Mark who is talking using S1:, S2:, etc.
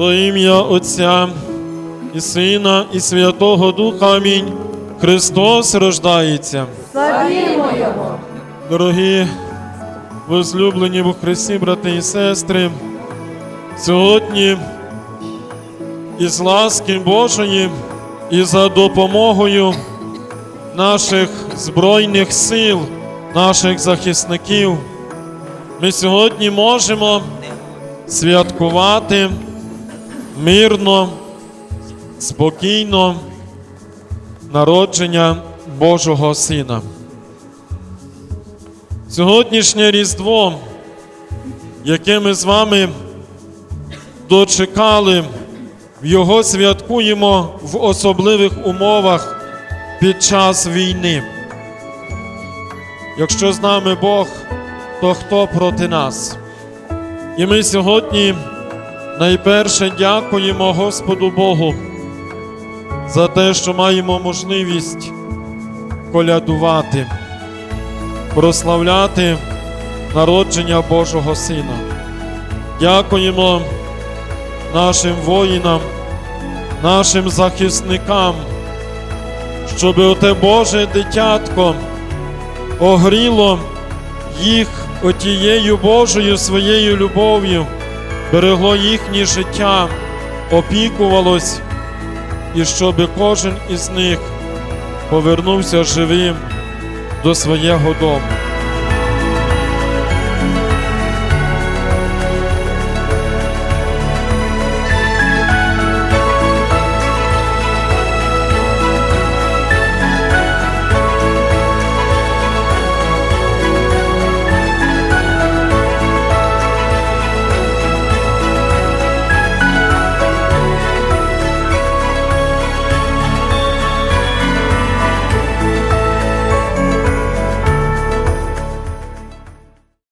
S1: Во ім'я Отця і Сина, і Святого Духа. Амінь. Христос рождається.
S2: Славімо Його!
S1: Дорогі возлюблені в Христі, брати і сестри, сьогодні із ласки Божої і за допомогою наших Збройних сил, наших захисників, ми сьогодні можемо святкувати мирно, спокійно народження Божого Сина. Сьогоднішнє Різдво, яке ми з вами дочекали, його святкуємо в особливих умовах під час війни. Якщо з нами Бог, то хто проти нас? І ми сьогодні найперше дякуємо Господу Богу за те, що маємо можливість колядувати прославляти народження Божого Сина. Дякуємо нашим воїнам, нашим захисникам, щоб оте Боже дитятко огріло їх отією Божою своєю любов'ю, берегло їхнє життя, опікувалось, і щоб кожен із них повернувся живим до свого дому.